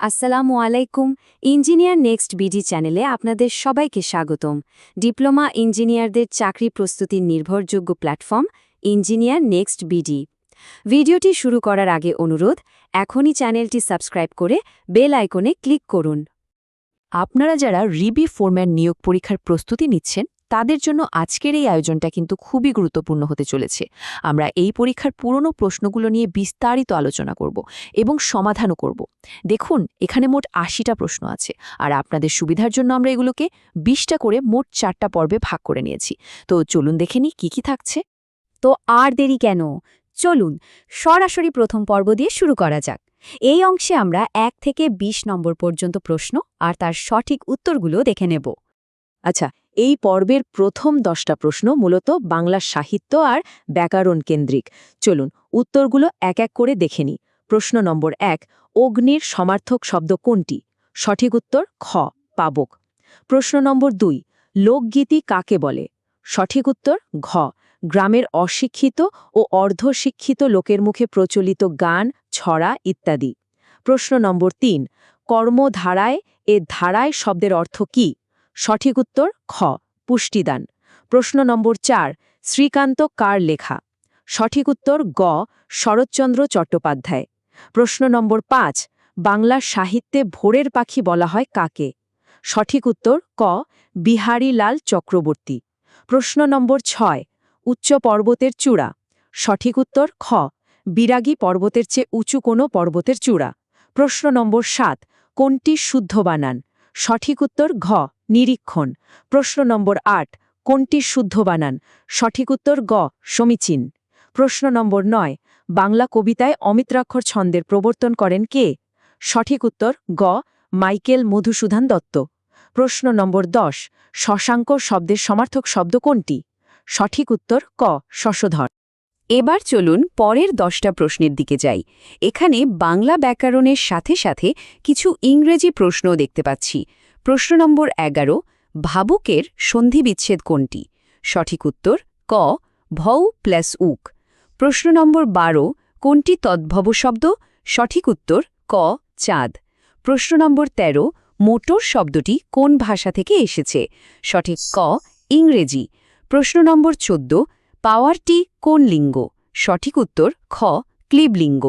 আসসালামু আলাইকুম, engineer next BD চ্যানেলে আপনাদের সবাইকে স্বাগতম। ডিপ্লোমা ইঞ্জিনিয়ারদের চাকরি প্রস্তুতির নির্ভরযোগ্য প্ল্যাটফর্ম, ইঞ্জিনিয়ার নেক্সট বিডি। ভিডিওটি শুরু করার আগে অনুরোধ, এখনই চ্যানেলটি সাবস্ক্রাইব করে বেল আইকনে ক্লিক করুন। আপনারা যারা রিবি ফোরম্যান নিয়োগ পরীক্ষার প্রস্তুতি নিচ্ছেন তাদের জন্য আজকের এই আয়োজনটা কিন্তু খুবই গুরুত্বপূর্ণ হতে চলেছে। আমরা এই পরীক্ষার পুরনো প্রশ্নগুলো নিয়ে বিস্তারিত আলোচনা করব এবং সমাধানও করব। দেখুন, এখানে মোট আশিটা প্রশ্ন আছে আর আপনাদের সুবিধার জন্য আমরা এগুলোকে বিশটা করে মোট চারটা পর্বে ভাগ করে নিয়েছি। তো চলুন দেখে নিই কী কী থাকছে। তো আর দেরি কেন? চলুন, সরাসরি প্রথম পর্ব দিয়ে শুরু করা যাক। এই অংশে আমরা এক থেকে ২০ নম্বর পর্যন্ত প্রশ্ন আর তার সঠিক উত্তরগুলো দেখে নেব। আচ্ছা এই পর্বের প্রথম দশটা প্রশ্ন মূলত বাংলা সাহিত্য আর ব্যাকরণ কেন্দ্রিক। চলুন, উত্তরগুলো এক এক করে দেখে নিই। প্রশ্ন নম্বর এক, অগ্নির সমার্থক শব্দ কোনটি? সঠিক উত্তর, খ, পাবক। প্রশ্ন নম্বর দুই, লোকগীতি কাকে বলে? সঠিক উত্তর, ঘ, গ্রামের অশিক্ষিত ও অর্ধশিক্ষিত লোকের মুখে প্রচলিত গান, ছড়া ইত্যাদি। প্রশ্ন নম্বর তিন, কর্মধারায়, এ ধারায় শব্দের অর্থ কী? সঠিক উত্তর খ, পুষ্টিদান। প্রশ্ন নম্বর চার, শ্রীকান্ত কার লেখা? সঠিক উত্তর গ, শরৎচন্দ্র চট্টোপাধ্যায়। প্রশ্ন নম্বর পাঁচ, বাংলা সাহিত্যে ভোরের পাখি বলা হয় কাকে? সঠিক উত্তর ক, বিহারীলাল চক্রবর্তী। প্রশ্ন নম্বর ছয়, উচ্চ পর্বতের চূড়া। সঠিক উত্তর খ, বিরাগী পর্বতের চেয়ে উঁচু কোনো পর্বতের চূড়া। প্রশ্ন নম্বর সাত, কোনটি শুদ্ধ বানান? সঠিক উত্তর ঘ নিরীক্ষণ। প্রশ্ন নম্বর আট, কোনটি শুদ্ধ বানান? সঠিক উত্তর গ, সমীচীন। প্রশ্ন নম্বর নয়, বাংলা কবিতায় অমিত্রাক্ষর ছন্দের প্রবর্তন করেন কে? সঠিক উত্তর গ, মাইকেল মধুসূদন দত্ত। প্রশ্ন নম্বর দশ, শশাঙ্ক শব্দের সমার্থক শব্দ কোনটি? সঠিক উত্তর ক, শশধর। এবার চলুন পরের দশটা প্রশ্নের দিকে যাই। এখানে বাংলা ব্যাকরণের সাথে সাথে কিছু ইংরেজি প্রশ্নও দেখতে পাচ্ছি। প্রশ্ন নম্বর এগারো, ভাবুকের সন্ধিবিচ্ছেদ কোনটি? সঠিক উত্তর, ক, ভৌ প্লাস উক। প্রশ্ন নম্বর বারো, কোনটি তদ্ভব শব্দ? সঠিক উত্তর, ক, চাঁদ। প্রশ্ন নম্বর ১৩ মোটর শব্দটি কোন ভাষা থেকে এসেছে? সঠিক ক, ইংরেজি। প্রশ্ন নম্বর ১৪ পাওয়ারটি কোন লিঙ্গ? সঠিক উত্তর, খ, ক্লিবলিঙ্গ।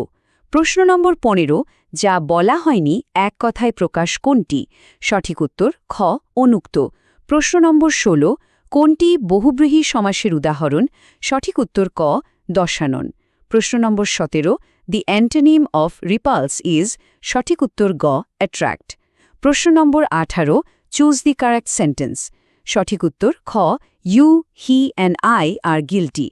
প্রশ্ন নম্বর পনেরো যা বলা হয়নি এক কথায় প্রকাশ কোনটি? সঠিক উত্তর, খ, অনুক্ত। প্রশ্ন নম্বর ১৬ কোনটি বহুব্রীহী সমাসের উদাহরণ? সঠিক উত্তর, ক, দশানন। প্রশ্ন নম্বর সতেরো, the antonym of repulse is, সঠিক উত্তর, গ, অ্যাট্রাক্ট। প্রশ্ন নম্বর আঠারো, চুজ দি কারেক্ট সেন্টেন্স। সঠিক উত্তর, খ, you, he and I are guilty.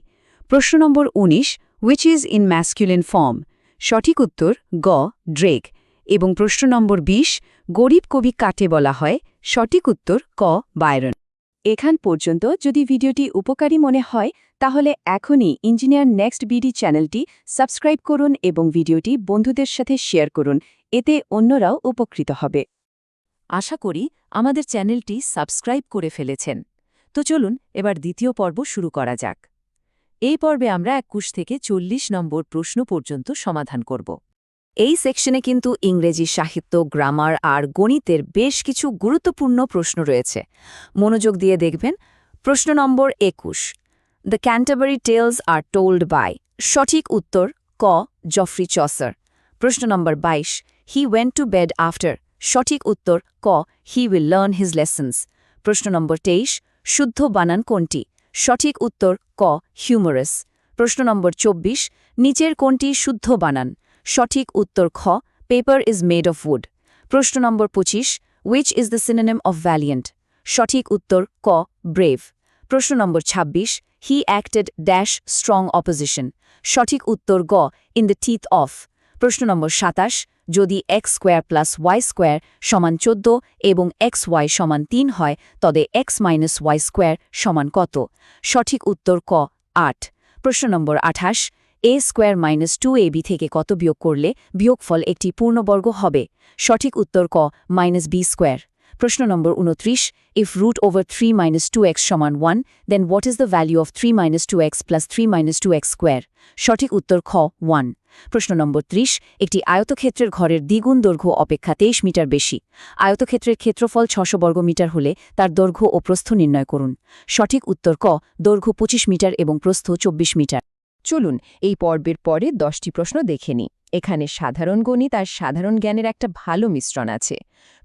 প্রশ্ন নম্বর ১৯ which is in masculine form সঠিক উত্তর, গ, ড্রেক এবং প্রশ্ন নম্বর ২০ গরিব কবি কাটে বলা হয়? সঠিক উত্তর, ক বায়রন এখান পর্যন্ত যদি ভিডিওটি উপকারী মনে হয়, তাহলে এখনই ইঞ্জিনিয়ার নেক্সট বিডি চ্যানেলটি সাবস্ক্রাইব করুন এবং ভিডিওটি বন্ধুদের সাথে শেয়ার করুন, এতে অন্যরাও উপকৃত হবে। আশা করি আমাদের চ্যানেলটি সাবস্ক্রাইব করে ফেলেছেন। তো চলুন, এবার দ্বিতীয় পর্ব শুরু করা যাক। এই পর্বে আমরা একুশ থেকে চল্লিশ নম্বর প্রশ্ন পর্যন্ত সমাধান করব। এই সেকশনে কিন্তু ইংরেজি সাহিত্য, গ্রামার আর গণিতের বেশ কিছু গুরুত্বপূর্ণ প্রশ্ন রয়েছে। মনোযোগ দিয়ে দেখবেন, প্রশ্ন নম্বর একুশ। The Canterbury Tales are told by সঠিক উত্তর, ক, জফরি চসার। প্রশ্ন number ২২ he went to bed after সঠিক উত্তর, ক he will learn his lessons প্রশ্ন নম্বর তেইশ। শুদ্ধ বানান কোনটি? সঠিক উত্তর ক হিউমোরাস প্রশ্ন নম্বর ২৪ নিচের কোনটি শুদ্ধ বানান? সঠিক উত্তর খ paper is made of wood প্রশ্ন number ২৫ which is the synonym of valiant সঠিক উত্তর ক ব্রেভ প্রশ্ন number ২৬ he acted dash strong opposition সঠিক উত্তর গ ইন দ্য টিথ অফ প্রশ্ন নম্বর ২৭ যদি X square plus Y square সমান চোদ্দ এবং এক্স ওয়াই সমান তিন হয়, তবে এক্স মাইনাস ওয়াই স্কোয়ার সমান কত? সঠিক উত্তর ক, আট। প্রশ্ন নম্বর আঠাশ A square minus two A B থেকে কত বিয়োগ করলে বিয়োগফল একটি পূর্ণবর্গ হবে? সঠিক উত্তর ক, মাইনাস বি স্কোয়ার। প্রশ্ন নম্বর উনত্রিশ if root over three minus two X সমান one then what is the value of three minus two X plus three minus two X square সঠিক উত্তর খ ওয়ান প্রশ্ন নম্বর ত্রিশ, একটি আয়তক্ষেত্রের ঘরের দ্বিগুণ দৈর্ঘ্য অপেক্ষা তেইশ মিটার বেশি। আয়তক্ষেত্রের ক্ষেত্রফল ছশো বর্গ মিটার হলে তার দৈর্ঘ্য ও প্রস্থ নির্ণয় করুন। সঠিক উত্তর ক, দৈর্ঘ্য পঁচিশ মিটার এবং প্রস্থ চব্বিশ মিটার। চলুন এই পর্বের পরে দশটি প্রশ্ন দেখে নিই। এখানে সাধারণ গণিত আর সাধারণ জ্ঞানের একটা ভালো মিশ্রণ আছে।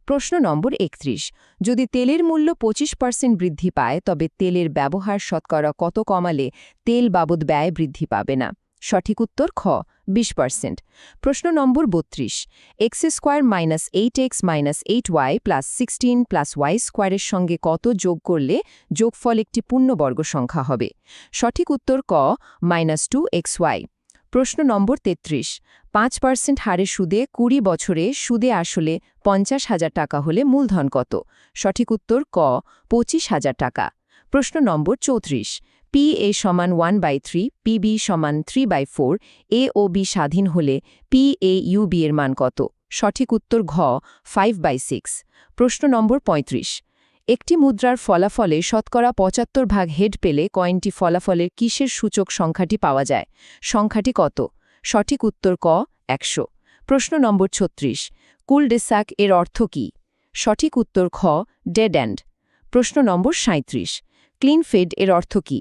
প্রশ্ন নম্বর একত্রিশ। যদি তেলের মূল্য পঁচিশ পার্সেন্ট বৃদ্ধি পায়, তবে তেলের ব্যবহার শতকরা কত কমালে তেল বাবদ ব্যয় বৃদ্ধি পাবে না? সঠিক উত্তর খ, বিশ পার্সেন্ট। প্রশ্ন নম্বর বত্রিশ। X square minus eight X minus eight Y plus sixteen plus Y স্কোয়ারের সঙ্গে কত যোগ করলে যোগফল একটি পূর্ণবর্গ সংখ্যা হবে? সঠিক উত্তর ক, মাইনাস টু এক্স ওয়াই। প্রশ্ন নম্বর তেত্রিশ। পাঁচ পার্সেন্ট হারে সুদে কুড়ি বছরে সুদে আসলে পঞ্চাশ হাজার টাকা হলে মূলধন কত? সঠিক উত্তর ক, পঁচিশ হাজার টাকা। প্রশ্ন নম্বর চৌত্রিশ। পি এ সমান one by three P B সমান থ্রি বাই ফোর এ ও বি স্বাধীন হলে পি এ ইউ বি এর মান কত? সঠিক উত্তর ঘ ফাইভ বাই সিক্স প্রশ্ন নম্বর পঁয়ত্রিশ। একটি মুদ্রার ফলাফলে শতকরা পঁচাত্তর ভাগ হেড পেলে কয়েনটি ফলাফলের কিসের সূচক সংখ্যাটি পাওয়া যায়? সংখ্যাটি কত? সঠিক উত্তর ক, একশো। প্রশ্ন নম্বর ছত্রিশ, কুলডেসাক এর অর্থ কি? সঠিক উত্তর খ, ডেড অ্যান্ড প্রশ্ন নম্বর সাঁত্রিশ ক্লিনফেড এর অর্থ কি?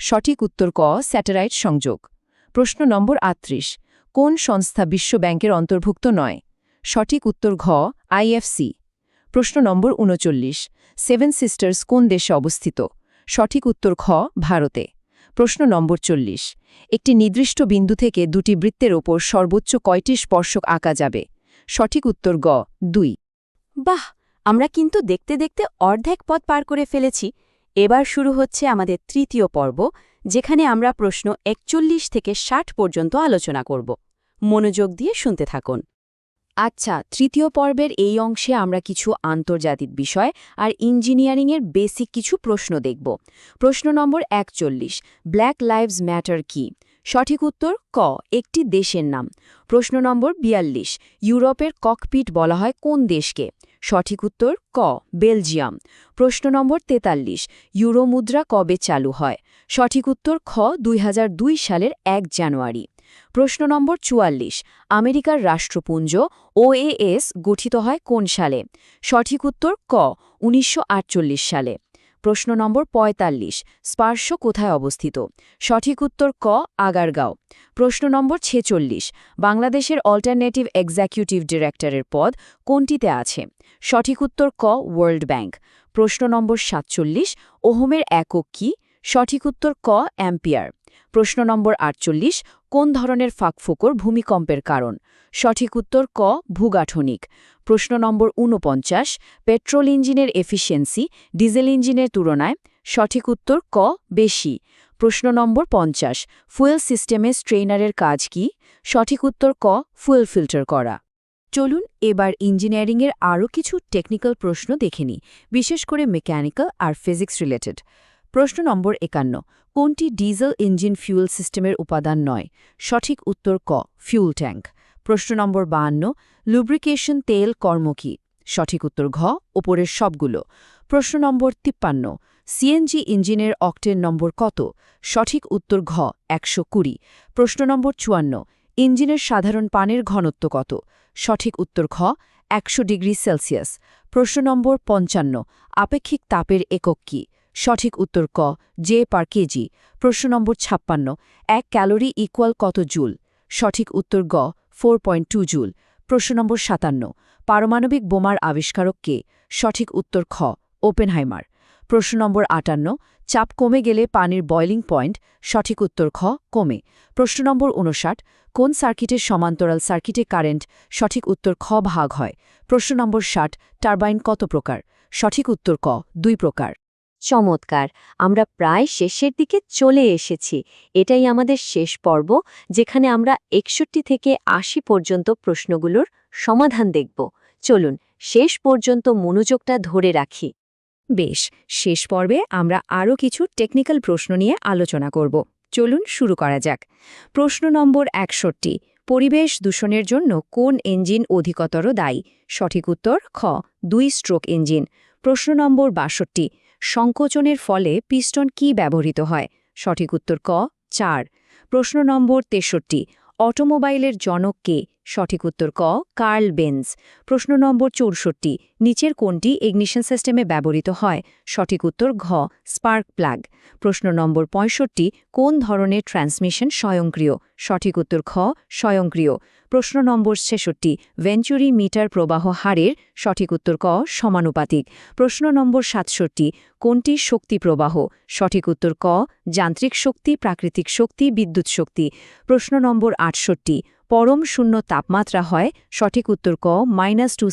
সঠিক উত্তর ক, স্যাটেলাইট সংযোগ। প্রশ্ন নম্বর আটত্রিশ, কোন সংস্থা বিশ্ব ব্যাংকের অন্তর্ভুক্ত নয়? সঠিক উত্তর ঘ আইএফসি প্রশ্ন নম্বর উনচল্লিশ, সেভেন সিস্টার্স কোন দেশে অবস্থিত? সঠিক উত্তর খ, ভারতে। প্রশ্ন নম্বর চল্লিশ। একটি নির্দিষ্ট বিন্দু থেকে দুটি বৃত্তের ওপর সর্বোচ্চ কয়টি স্পর্শক আঁকা যাবে? সঠিক উত্তর গ, দুই। বাহ! আমরা কিন্তু দেখতে দেখতে অর্ধেক পথ পার করে ফেলেছি। এবার শুরু হচ্ছে আমাদের তৃতীয় পর্ব, যেখানে আমরা প্রশ্ন একচল্লিশ থেকে ষাট পর্যন্ত আলোচনা করব। মনোযোগ দিয়ে শুনতে থাকুন। আচ্ছা তৃতীয় পর্বের এই অংশে আমরা কিছু আন্তর্জাতিক বিষয় আর ইঞ্জিনিয়ারিংয়ের বেসিক কিছু প্রশ্ন দেখব। প্রশ্ন নম্বর একচল্লিশ ব্ল্যাক লাইভস ম্যাটার কি? সঠিক উত্তর, ক, একটি দেশের নাম। প্রশ্ন নম্বর বিয়াল্লিশ, ইউরোপের ককপিট বলা হয় কোন দেশকে? সঠিক উত্তর, ক, বেলজিয়াম। প্রশ্ন নম্বর তেতাল্লিশ ইউরো মুদ্রা কবে চালু হয়? সঠিক উত্তর, খ, দুই হাজার দুই সালের এক জানুয়ারি। প্রশ্ন নম্বর চুয়াল্লিশ, আমেরিকার রাষ্ট্রপুঞ্জ, ওএএস গঠিত হয় কোন সালে? সঠিক উত্তর ক, উনিশশো আটচল্লিশ সালে। প্রশ্ন নম্বর ৪৫ স্পার্শ কোথায় অবস্থিত? সঠিক উত্তর ক, আগারগাঁও। প্রশ্ন নম্বর ছেচল্লিশ, বাংলাদেশের অল্টারনেটিভ এক্সিকিউটিভ ডিরেক্টরের পদ কোনটিতে আছে? সঠিক উত্তর ক, ওয়ার্ল্ড ব্যাংক। প্রশ্ন নম্বর সাতচল্লিশ, ওহমের একক কি? সঠিক উত্তর ক, অ্যাম্পিয়ার। প্রশ্ন নম্বর আটচল্লিশ কোন ধরনের ফাঁকফোকর ভূমিকম্পের কারণ? সঠিক উত্তর ক, ভূগাঠনিক। প্রশ্ন নম্বর ঊনপঞ্চাশ, পেট্রোল ইঞ্জিনের এফিসিয়েন্সি ডিজেল ইঞ্জিনের তুলনায় সঠিক উত্তর ক, বেশি। প্রশ্ন নম্বর পঞ্চাশ, ফুয়েল সিস্টেমে স্ট্রেইনারের কাজ কি? সঠিক উত্তর ক, ফুয়েল ফিল্টার করা। চলুন এবার ইঞ্জিনিয়ারিংয়ের আরও কিছু টেকনিক্যাল প্রশ্ন দেখে নিই, বিশেষ করে মেকানিক্যাল আর ফিজিক্স রিলেটেড। প্রশ্ন নম্বর একান্ন, কোনটি ডিজেল ইঞ্জিন ফিউল সিস্টেমের উপাদান নয়? সঠিক উত্তর ক, ফিউল ট্যাঙ্ক। প্রশ্ন নম্বর বাহান্ন, লুব্রিকেশন তেল কর্ম কি? সঠিক উত্তর ঘ, ওপরের সবগুলো। প্রশ্ন নম্বর তিপ্পান্ন, সিএনজি ইঞ্জিনের অক্টেন নম্বর কত? সঠিক উত্তর ঘ, একশো কুড়ি। প্রশ্ন নম্বর চুয়ান্ন, ইঞ্জিনের সাধারণ পানের ঘনত্ব কত? সঠিক উত্তর ঘ, একশো ডিগ্রি সেলসিয়াস। প্রশ্ন নম্বর পঞ্চান্ন, আপেক্ষিক তাপের একক কি? সঠিক উত্তর ক জে পার কেজি প্রশ্ন নম্বর ছাপ্পান্ন, এক ক্যালোরি ইকুয়াল কত জুল? সঠিক উত্তর গ ফোর পয়েন্ট টু জুল। প্রশ্ন নম্বর সাতান্ন, পারমাণবিক বোমার আবিষ্কারক কে? সঠিক উত্তর খ, ওপেনহাইমার। প্রশ্ন নম্বর আটান্ন, চাপ কমে গেলে পানির বয়লিং পয়েন্ট সঠিক উত্তর খ, কমে। প্রশ্ন নম্বর উনষাট কোন সার্কিটের সমান্তরাল সার্কিটে কারেন্ট, সঠিক উত্তর খ ভাগ হয়? প্রশ্ন নম্বর ষাট, টারবাইন কত প্রকার? সঠিক উত্তর ক, দুই প্রকার। চমৎকার। আমরা প্রায় শেষের দিকে চলে এসেছি। এটাই আমাদের শেষ পর্ব, যেখানে আমরা একষট্টি থেকে আশি পর্যন্ত প্রশ্নগুলোর সমাধান দেখব। চলুন, শেষ পর্যন্ত মনোযোগটা ধরে রাখি। বেশ, শেষ পর্বে আমরা আরও কিছু টেকনিক্যাল প্রশ্ন নিয়ে আলোচনা করব। চলুন শুরু করা যাক। প্রশ্ন নম্বর একষট্টি, পরিবেশ দূষণের জন্য কোন ইঞ্জিন অধিকতর দায়ী? সঠিক উত্তর, খ দুই স্ট্রোক ইঞ্জিন। প্রশ্ন নম্বর বাষট্টি সংকোচনের ফলে পিস্টন কি ব্যবহৃত হয়? সঠিক উত্তর ক, চার। প্রশ্ন নম্বর তেষট্টি। অটোমোবাইলের জনক কে? সঠিক উত্তর ক, কার্ল বেন্স প্রশ্ন নম্বর চৌষট্টি। নিচের কোনটি ইগনিশন সিস্টেমে ব্যবহৃত হয়? সঠিক উত্তর ঘ, স্পার্ক প্লাগ। প্রশ্ন নম্বর পঁয়ষট্টি। কোন ধরনের ট্রান্সমিশন স্বয়ংক্রিয়? সঠিক উত্তর খ, স্বয়ংক্রিয়। প্রশ্ন নম্বর ছেষট্টি ভেঞ্চুরি মিটার প্রবাহ হারের সঠিক উত্তর ক, সমানুপাতিক। প্রশ্ন নম্বর সাতষট্টি, কোনটি শক্তি প্রবাহ? সঠিক উত্তর ক, যান্ত্রিক শক্তি, প্রাকৃতিক শক্তি, বিদ্যুৎ শক্তি। প্রশ্ন নম্বর আটষট্টি, পরম শূন্য তাপমাত্রা হয়, সঠিক উত্তর ক মাইনাস টু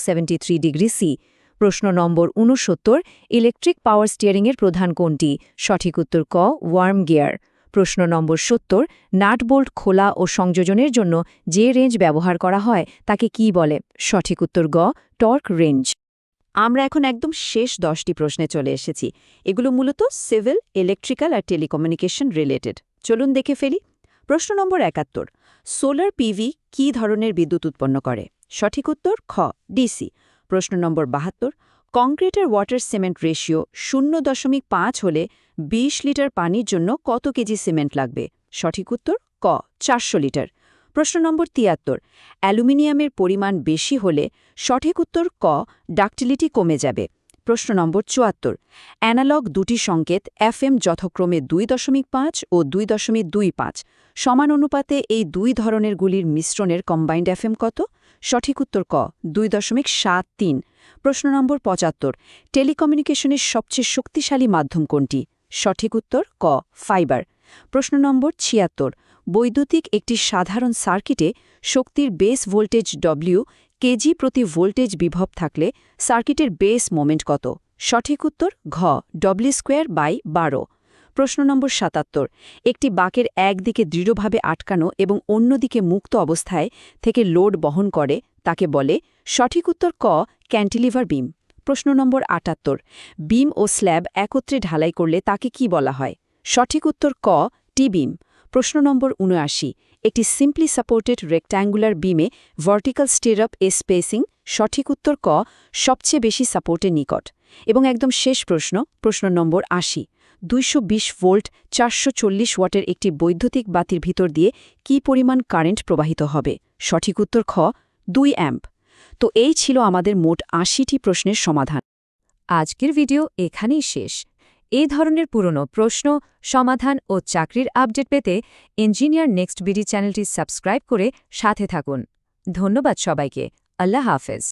ডিগ্রি সি প্রশ্ন নম্বর উনসত্তর ইলেকট্রিক পাওয়ার স্টিয়ারিংয়ের প্রধান কোনটি? সঠিক উত্তর ক ওয়ার্ম গিয়ার প্রশ্ন নম্বর সত্তর নাটবোল্ট খোলা ও সংযোজনের জন্য যে রেঞ্জ ব্যবহার করা হয়, তাকে কি বলে? সঠিক উত্তর গ, টর্ক রেঞ্জ। আমরা এখন একদম শেষ দশটি প্রশ্নে চলে এসেছি। এগুলো মূলত সিভিল, ইলেকট্রিক্যাল আর টেলিকমিউনিকেশন রিলেটেড। চলুন দেখে ফেলি। প্রশ্ন নম্বর একাত্তর, সোলার পিভি কী ধরনের বিদ্যুৎ উৎপন্ন করে? সঠিক উত্তর খ, ডিসি। প্রশ্ন নম্বর বাহাত্তর কংক্রিটের ওয়াটার সিমেন্ট রেশিও শূন্য দশমিক পাঁচ হলে ২০ লিটার পানির জন্য কত কেজি সিমেন্ট লাগবে? সঠিক উত্তর, ক, চারশো লিটার। প্রশ্ন নম্বর তিয়াত্তর, অ্যালুমিনিয়ামের পরিমাণ বেশি হলে সঠিক উত্তর, ক, ডাকটিলিটি কমে যাবে। প্রশ্ন নম্বর চুয়াত্তর, অ্যানালগ দুটি সংকেত এফএম যথাক্রমে দুই দশমিক পাঁচ ও দুই দশমিক দুই পাঁচ সমান অনুপাতে এই দুই ধরনের গুলির মিশ্রণের কম্বাইন্ড এফএম কত? সঠিক উত্তর ক, দুই দশমিক সাত তিন। প্রশ্ন নম্বর পঁচাত্তর, টেলিকমিউনিকেশনের সবচেয়ে শক্তিশালী মাধ্যম কোনটি? সঠিক উত্তর ক, ফাইবার। প্রশ্ন নম্বর ছিয়াত্তর, বৈদ্যুতিক একটি সাধারণ সার্কিটে শক্তির base voltage W K G প্রতি ভোল্টেজ বিভব থাকলে সার্কিটের বেস মোমেন্ট কত? সঠিক উত্তর ঘ ডব্লিউ স্কোয়ার বাই বারো। প্রশ্ন নম্বর সাতাত্তর। একটি বাকের একদিকে দৃঢ়ভাবে আটকানো এবং অন্যদিকে মুক্ত অবস্থায় থেকে লোড বহন করে, তাকে বলে সঠিক উত্তর ক, ক্যান্টিলিভার বিম। প্রশ্ন নম্বর আটাত্তর। বিম ও স্ল্যাব একত্রে ঢালাই করলে তাকে কি বলা হয়? সঠিক উত্তর ক টি বিম প্রশ্ন নম্বর উনআশি। একটি সিম্পলি সাপোর্টেড রেক্ট্যাঙ্গুলার বিমে ভার্টিক্যাল স্টেরআপ এ স্পেসিং সঠিক উত্তর ক, সবচেয়ে বেশি সাপোর্টের নিকট। এবং একদম শেষ প্রশ্ন প্রশ্ন নম্বর আশি। দুইশো বিশ ভোল্ট চারশো চল্লিশ ওয়াটের একটি বৈদ্যুতিক বাতির ভিতর দিয়ে কি পরিমাণ কারেন্ট প্রবাহিত হবে? সঠিক উত্তর খ, দুই অ্যাম্প। তো এই ছিল আমাদের মোট আশিটি প্রশ্নের সমাধান। আজকের ভিডিও এখানেই শেষ। এই ধরনের পুরনো প্রশ্ন, সমাধান ও চাকরির আপডেট পেতে ইঞ্জিনিয়ার নেক্সট বিডি চ্যানেলটি সাবস্ক্রাইব করে সাথে থাকুন। ধন্যবাদ সবাইকে। আল্লাহ হাফেজ।